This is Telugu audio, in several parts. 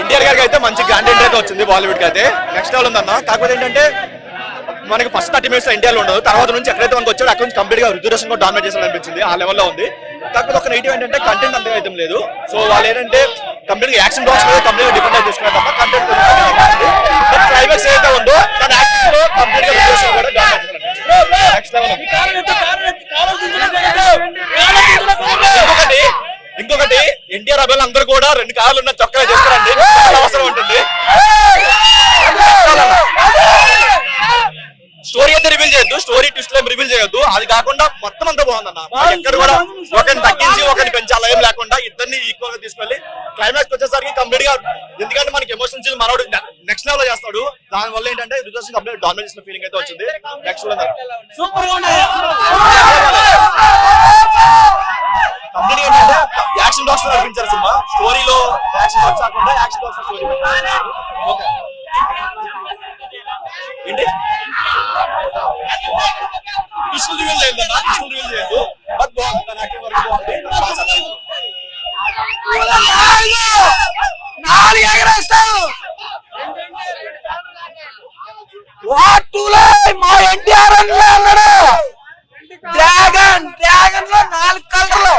ఎన్టీఆర్ గారికి అయితే మంచి గ్రాండ్ ఎంట్రీ అయితే వచ్చింది బాలీవుడ్కి అయితే నెక్స్ట్ లెవెల్ ఉందన్న కాకపోతే ఏంటంటే మనకి ఫస్ట్ థర్టీ మినిట్స్ ఇండియాలో ఉండదు తర్వాత నుంచి ఎక్కడైతే మనకు వచ్చాడు అక్కడ నుంచి కంప్లీట్గా రుతురేషన్ కూడా డామినేట్ చేసాడు అనిపించింది ఆ లెవెల్లో ఉంది కాకపోతే ఒక నెగిటివ్ ఏంటంటే కంటెంట్ అంతగా అయితే లేదు సో వాళ్ళు ఏంటంటే కంప్లీట్గా యాక్షన్ బాక్స్ మీద కంప్లీట్ డిపెండ్ అయి చూసుకున్నారు తప్ప కంటెంట్ క్లైమాక్స్ ఏదైతే ఉందో దాని యాక్షన్లో కంప్లీట్గా రుతురేషన్ కూడా డామినేట్ నెక్స్ట్ లెవెల్ ఇంకొకటి ఎన్టీఆర్ అభిమానులు అందరూ కూడా రెండు కార్లు ఉన్న చొక్కా చేసుకోరండి చాలా అవసరం ఉంటుంది స్టోరీ అయితే రివీల్ చేయొద్దు స్టోరీ ట్విస్ట్ ఏం రివీల్ చేయొద్దు అది కాకుండా మొత్తం అంతా బాగుందన్న మాకు ఎక్కడ కూడా ఒకరిని తగ్గించి ఒకరిని పెంచాలి ఏం లేకుండా ఇద్దరిని ఈక్వల్గా తీసుకెళ్ళి క్లైమాక్స్ వచ్చేసరికి కంప్లీట్గా ఎందుకంటే మనకి ఎమోషన్స్ మనోడు నెక్స్ట్ లెవెల్ చేస్తాడు. దాని వల్ల ఏంటంటే రిజర్వేషన్ కంప్లీట్ డామినేట్ చేసిన ఫీలింగ్ అయితే వచ్చింది. నెక్స్ట్ కంప్లీట్ ఏంటంటే యాక్షన్ బాక్స్ నడిపించారు సినిమా. స్టోరీలో యాక్షన్ బాక్స్ కాకుండా యాక్షన్ బాక్స్ స్టోరీ ఓకే ఏంటి విష్ణు రివీల్ చేయొద్దన్న విష్ణు రివీల్ చేయొద్దు బట్ బాగుంది తన యాక్టింగ్ వరకు బాగుంది తన బాగా చదివింది. చేస్తావు? వాటులే మా ఎన్టీఆర్ అన్నాడు? డ్రాగన్ డ్రాగన్లో నాలుగు కలర్లు.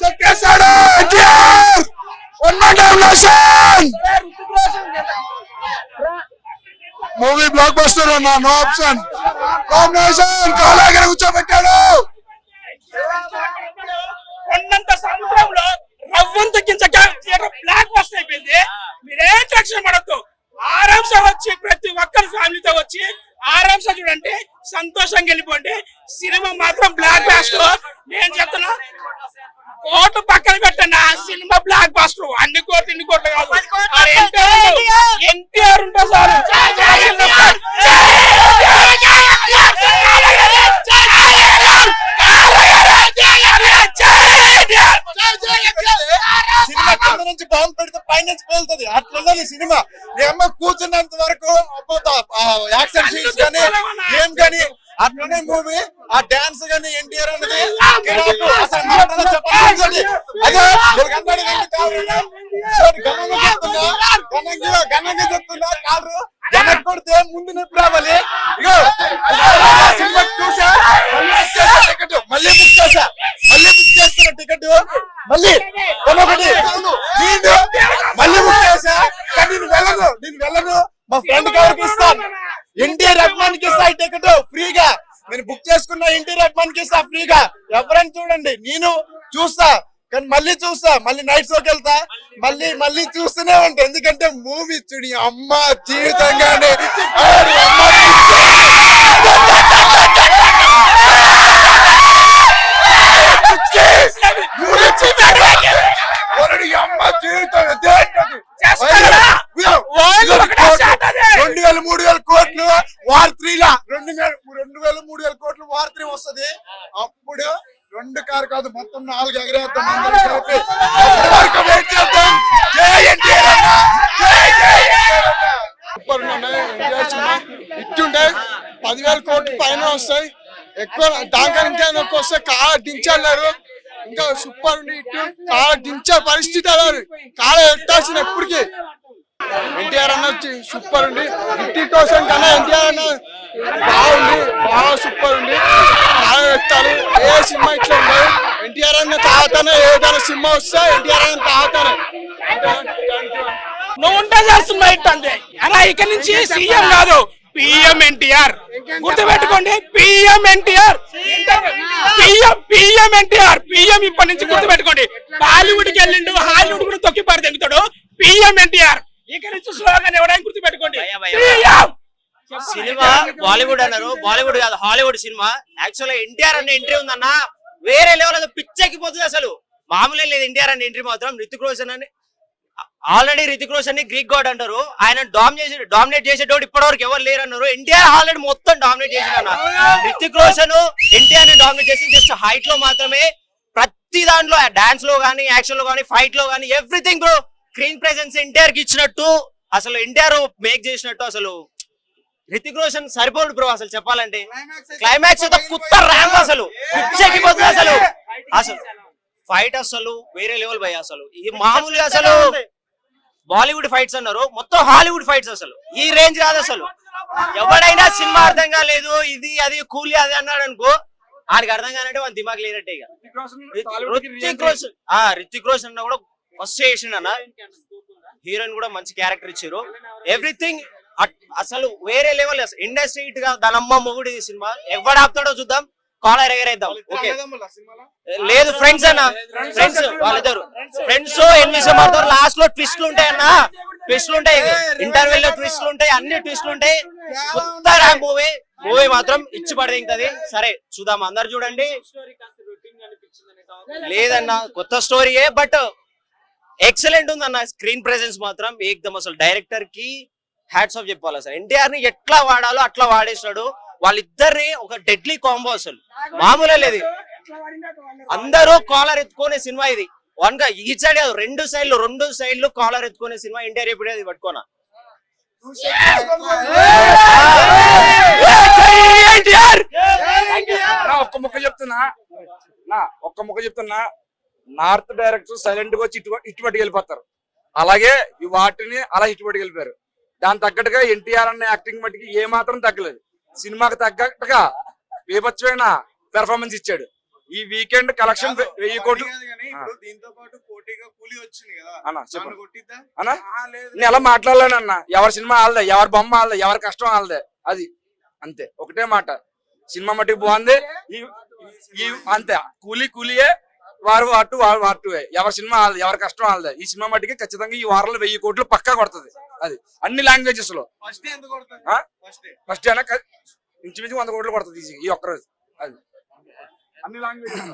చెక్కేశాడు. మూవీ బ్లాక్ బస్టర్ అన్న నో ఆప్షన్ కాంబినేషన్ కాలాగర కూర్చోబెట్టాడు కొండంత రవ్వంత కించక బ్లాక్ బస్ట్ అయిపోయింది. మీరేం టెన్షన్ పడద్దు. ఆరాంస వచ్చి ప్రతి ఒక్కరి ఫ్యామిలీతో వచ్చి ఆరాంస చూడండి సంతోషంగా వెళ్ళిపోండి. సినిమా మాత్రం బ్లాక్ బాస్ట్ నేను చెప్తున్నా కోటు పక్కన పెట్టండి ఆ సినిమా బ్లాక్ బాస్టర్ అన్ని కోట్లు ఇన్ని కోట్లు కాదు ఎన్టీఆర్ ఉంటా సార్ సినిమా కింద నుంచి బాంబు పెడితే పై నుంచి పేలుతుంది అట్లున్నది సినిమా మీ అమ్మ కూర్చున్నంత వరకు యాక్షన్ సీన్స్ కానీ ఏం కానీ అట్లనే మూవీ ఆ డాన్స్ కానీ ఎన్టీఆర్ అనేది. అసలు మాటలు అదే ఉన్నాయి. చూడు, ఘనంగా చెప్తున్నా ఘనంగా వెనక్కి కొడితే ముందు నొప్పి రావాలి ఇగో సినిమా చూసా టికెట్ మళ్ళీ బుక్ చేసా మళ్ళీ బుక్ చేస్తున్నా టికెట్ మళ్ళీ కొనొకటి నేను మళ్ళీ బుక్ చేసా కానీ నేను వెళ్ళను నేను వెళ్ళను మా ఫ్రెండ్ గారికి ఇస్తాను ఎన్టీఆర్ అభిమానికి ఇస్తా ఈ టికెట్ ఫ్రీగా నేను బుక్ ఎన్టీఆర్ అభిమానికి ఇస్తా ఫ్రీగా. ఎవరైనా చూడండి నేను చూస్తా కానీ మళ్ళీ చూస్తా మళ్ళీ నైట్ షోకి వెళ్తా మళ్ళీ మళ్ళీ చూస్తూనే ఉంటా. ఎందుకంటే మూవీ చూడి అమ్మ జీవితంగానే. అమ్మ జీవితం దేంటది? రెండు వేల మూడు వేల కోట్లు వార్ త్రీలా రెండు వేల రెండు వేల మూడు వేల కోట్లు వార్ త్రీ వస్తది అప్పుడు రెండు కారు కాదు మొత్తం నాలుగు ఎగరేద్దాం అందరం కలిపి అప్పటి వరకు వెయిట్ చేద్దాం జై ఎన్టీఆర్ అన్న! జై జై ఎన్టీఆర్ అన్న! సూపర్ ఉన్నాయి ఎన్టీఆర్ సినిమా ఇట్టుంటే పదివేల కోట్లు పైన వస్తాయి. ఎక్కువ దానికన్నా ఇంకా ఎక్కువ వస్తే కాళ్ళ దించారు ఇంకా సూపర్ ఉంది ఇటు. కాళ్ళ దించే పరిస్థితి అన్నారు కాళ్ళ ఎట్టాల్సిన ఎప్పటికీ. ఎన్టీఆర్ అన్న వచ్చి సూపర్ ఉంది. ఇట్టి కోసం కన్నా ఎన్టీఆర్ అన్న బాగుంది. బాగా సూపర్ ఉంది. కాళ్ళ ఎత్తాలి ఏ సినిమా ఇట్లా ఉండదు. ఎన్టీఆర్ అన్న తాగుతానే ఏదైనా సినిమా వస్తే ఎన్టీఆర్ అన్న తాగుతానే నువ్వు ఉంటా చేస్తున్నా ఇట్టండి అలా ఇక నుంచి సీఎం కాదు. పిఎం ఎన్టీఆర్. గుర్తుపెట్టుకోండి PM NTR. PM PM NTR. PM ఇప్పటి నుంచి గుర్తుపెట్టుకోండి. బాలీవుడ్కి వెళ్ళిండు హాలీవుడ్ కూడా తొక్కి పారు తెగుతాడు పిఎం ఎన్టీఆర్. ఇక నుంచి స్లోగన్ ఎవడైనా గుర్తుపెట్టుకోండి. సినిమా బాలీవుడ్ అన్నారు. బాలీవుడ్ కాదు హాలీవుడ్ సినిమా. యాక్చువల్గా ఎన్టీఆర్ అనే ఎంట్రీ ఉందన్న వేరే లెవెల్ అది పిచ్చెక్కిపోతుంది అసలు. మామూలే లేదు ఎన్టీఆర్ అనే ఎంట్రీ మాత్రం రితిక్ రోషన్ అని ఆల్రెడీ రితిక్ రోషన్ని గ్రీక్ గాడ్ అంటారు. ఆయన డామినేట్ డామినేట్ చేసేటోడు ఇప్పటివరకు ఎవరు లేరు అన్నారు ఎన్టీఆర్ ఆల్రెడీ మొత్తం డామినేట్ చేసిన రితిక్ రోషన్ ఎన్టీఆర్ని డామినేట్ చేసి జస్ట్ హైట్లో మాత్రమే ప్రతి దాంట్లో డాన్స్లో గానీ యాక్షన్లో గానీ ఫైట్లో గానీ ఎవ్రీథింగ్ బ్రో స్క్రీన్ ప్రెసెన్స్ ఎన్టీఆర్కి ఇచ్చినట్టు అసలు ఎన్టీఆర్ మేక్ చేసినట్టు అసలు రితిక్ రోషన్ సరిపోడు బ్రో అసలు చెప్పాలంటే. క్లైమాక్స్ కుత్త ర్యాంప్ అసలు. పిచ్చెక్కిపోతుంది అసలు. అసలు ఫైట్ అసలు వేరే లెవెల్ భయ అసలు. ఇది మామూలుగా అసలు బాలీవుడ్ ఫైట్స్ అన్నారు. మొత్తం హాలీవుడ్ ఫైట్స్ అసలు. ఈ రేంజ్ కాదు అసలు. ఎవడైనా సినిమా అర్థం కాలేదు ఇది అది కూలి అది అన్నాడు అనుకో ఆడికి అర్థం కానంటే మన దిమాగ్ లేనట్టే ఇక. రితిక్ రోషన్ ఆ రితిక్ రోషన్ అన్న కూడా ఫస్ట్ చేసిండు అన్న. హీరోయిన్ కూడా మంచి క్యారెక్టర్ ఇచ్చారు. ఎవ్రీథింగ్ అసలు వేరే లెవెల్ ఇండస్ట్రీ హిట్గా దాని అమ్మ మొగుడు ఈ సినిమా. ఎవడు ఆపుతాడో చూద్దాం. కాలర్ ఎగరేద్దాం ఓకే లేదు ఫ్రెండ్స్ అన్న ఫ్రెండ్స్ వాళ్ళిద్దరు ఫ్రెండ్స్ ఎనిమిది మాత్రం లాస్ట్లో ట్విస్ట్లు ఉంటాయి అన్న ట్విస్ట్లు ఉంటాయి ఇంటర్వెల్లో ట్విస్ట్లు ఉంటాయి అన్ని ట్విస్ట్లు ఉంటాయి కొత్త ర్యాంప్ మూవీ మూవీ మాత్రం ఇచ్చి పడదింటది సరే చూద్దాం అందరు చూడండి లేదన్న కొత్త స్టోరీయే బట్ ఎక్సలెంట్ ఉంది అన్న స్క్రీన్ ప్రెసెన్స్ మాత్రం ఏకదమ్ అసలు డైరెక్టర్కి హ్యాట్స్ ఆఫ్ చెప్పాలి అసలు ఎన్టీఆర్ని ఎట్లా వాడాలో అట్లా వాడేస్తాడు వాళ్ళిద్దరిని ఒక డెడ్లీ కాంబో అసలు. మామూలే లేదు. అందరూ కాలర్ ఎత్తుకునే సినిమా ఇది. వన్గా ఈ సైడ్ కాదు రెండు సైడ్లు రెండు సైడ్లు కాలర్ ఎత్తుకునే సినిమా ఎప్పుడే అది పట్టుకోనా. ఒక్క ముక్క చెప్తున్నా. నా ఒక్క ముక్క చెప్తున్నా. నార్త్ డైరెక్టర్ సైలెంట్గా వచ్చి ఇటు ఇటు పట్టుకు వెళ్ళిపోతారు. అలాగే ఈ వాటిని అలా ఇటు పట్టుకు వెళ్ళిపోయారు. దాని తగ్గట్టుగా ఎన్టీఆర్ అన్న యాక్టింగ్ మట్టికి ఏ మాత్రం తగ్గలేదు. సినిమాకి తగ్గట్టుగా బీభత్సమైన పెర్ఫార్మెన్స్ ఇచ్చాడు. ఈ వీకెండ్ కలెక్షన్ వెయ్యి కోట్లు. దీంతో పాటు పోటీగా కూలి వచ్చింది కదా. అన్న చెప్పండి. అన్న నేను ఎలా మాట్లాడలేను అన్న. ఎవరి సినిమా ఆల్దే ఎవరి బొమ్మ ఆల్దే ఎవరి కష్టం ఆల్దే అది. అంతే ఒకటే మాట. సినిమా మట్టుకు బాగుంది. అంతే కూలీ కూలీయే. వారు వాటు వారు వాటువే ఎవరి సినిమా ఆల్దే ఎవరి కష్టం ఆల్దే ఈ సినిమా మట్టుకి ఖచ్చితంగా ఈ వారంలో వెయ్యి కోట్లు పక్కా కొడుతుంది. అది. అన్ని లాంగ్వేజెస్లో. ఫస్ట్ ఎంత కొడుతుంది? ఆ? ఫస్ట్. ఫస్ట్ అయినా ఇంచుమించు వంద కోట్లు కొడుతుంది ఈ- ఒక్కరోజు అది. అన్ని లాంగ్వేజెస్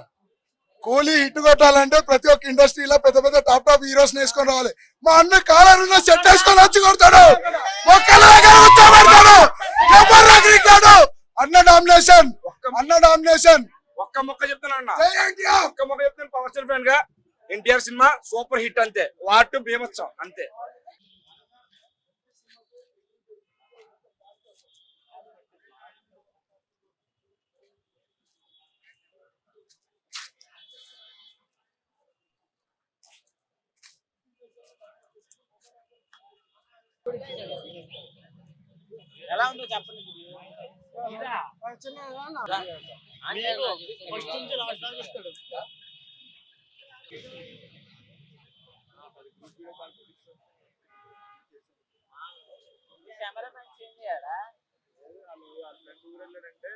కూలీ హిట్ కొట్టాలంటే ప్రతి ఒక్క ఇండస్ట్రీలో పెద్ద పెద్ద టాప్ టాప్ హీరోస్ వేసుకొని రావాలి. మా అన్న కాలర్ ఉన్న సెట్ వేసుకొని వచ్చి కొడతాడు. అన్న డామినేషన్. అన్న డామినేషన్. ఒక్క మొక్క చెప్తాను అన్న. ఒక్క మొక్క చెప్తాను పవర్ స్టార్ ఫ్యాన్గా. ఎన్టీఆర్ సినిమా సూపర్ హిట్ అంతే. వాటు భీమత్సం అంతే. ఎలా ఉందో చెప్పండి. ఫస్ట్ కెమెరా మ్యాన్ చేంజ్ చేయాలా అంటే